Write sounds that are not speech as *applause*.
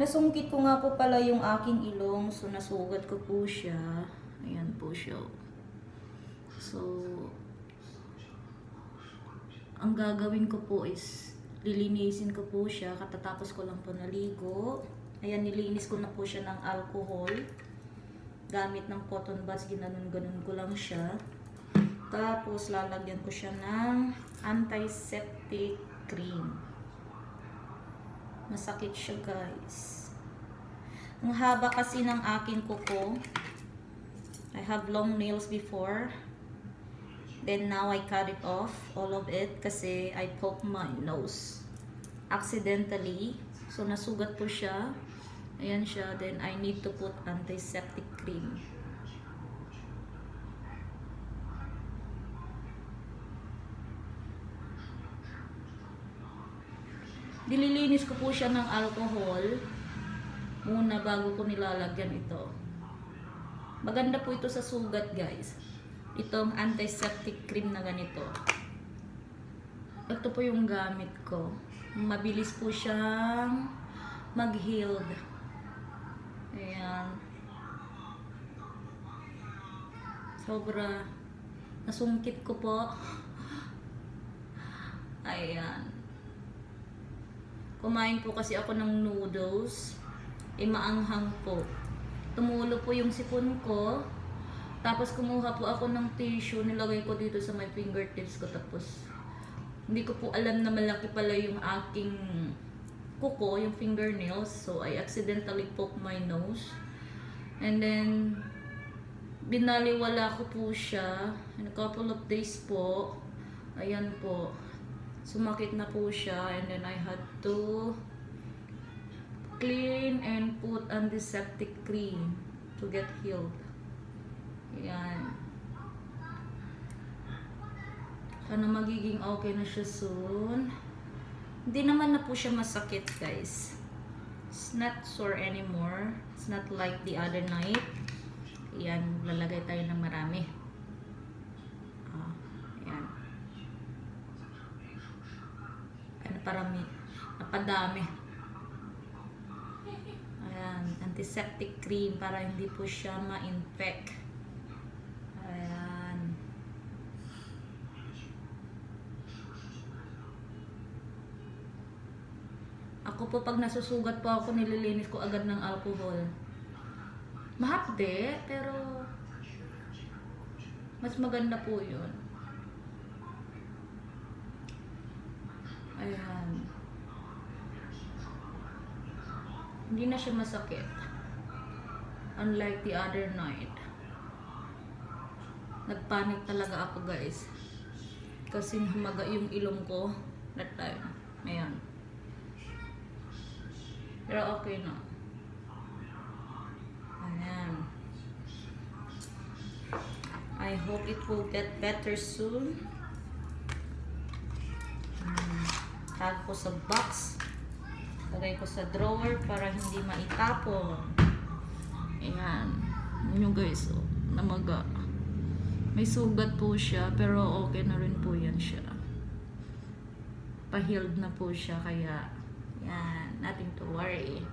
Nasungkit ko nga po pala yung aking ilong. So, nasugat ko po siya. Ayan po siya. So, ang gagawin ko po is lilinisin ko po siya. Katatapos ko lang po naligo. Ayan, nilinis ko na po siya ng alcohol. Gamit ng cotton buds, ginanon-ganon ko lang siya. Tapos, lalagyan ko siya ng antiseptic cream. Masakit siya, guys. Ang haba kasi ng aking kuko. I have long nails before. Then now I cut it off, all of it, kasi I poked my nose accidentally. So, nasugat po siya. Ayan siya. Then, I need to put antiseptic cream. Dililinis ko po siya ng alcohol muna bago ko nilalagyan ito. Maganda po ito sa sugat, guys. Itong antiseptic cream na ganito. Ito po yung gamit ko. Mabilis po siyang mag-healed. Ayan. Sobra. Nasungkit ko po. *laughs* Ayan. Kumain po kasi ako ng noodles. Eh, maanghang po. Tumulo po yung sipon ko. Tapos kumuha po ako ng tissue, nilagay ko dito sa my fingertips ko. Tapos, hindi ko po alam na malaki pala yung aking kuko, yung fingernails. So, I accidentally poked my nose. And then, binaliwala ko po siya. In a couple of days po, ayan po, sumakit na po siya. And then, I had to clean and put antiseptic cream to get healed. Ayan. Sana magiging okay na siya soon. Hindi naman na po siya masakit, guys. It's not sore anymore. It's not like the other night. Ayan, lalagay tayo ng marami. Ah, ayan. Ano parami? Napadami. Ayan, antiseptic cream para hindi po siya ma-infect. Ayan. Ako po pag nasusugat po ako, nililinis ko agad ng alcohol. Mahapde, pero mas maganda po yun. Ayan. Hindi na siya masakit. Unlike the other night. Nagpanik talaga ako guys. Kasi hamaga yung ilong ko that time. Ayan. Pero okay na. Ayan. I hope it will get better soon. Tag ko sa box. Lagay ko sa drawer para hindi maitapon. Ayan. Yun yung guys, oh, namaga. May sugat po siya, pero okay na rin po yan siya. Pahiled na po siya, kaya yan, nothing to worry.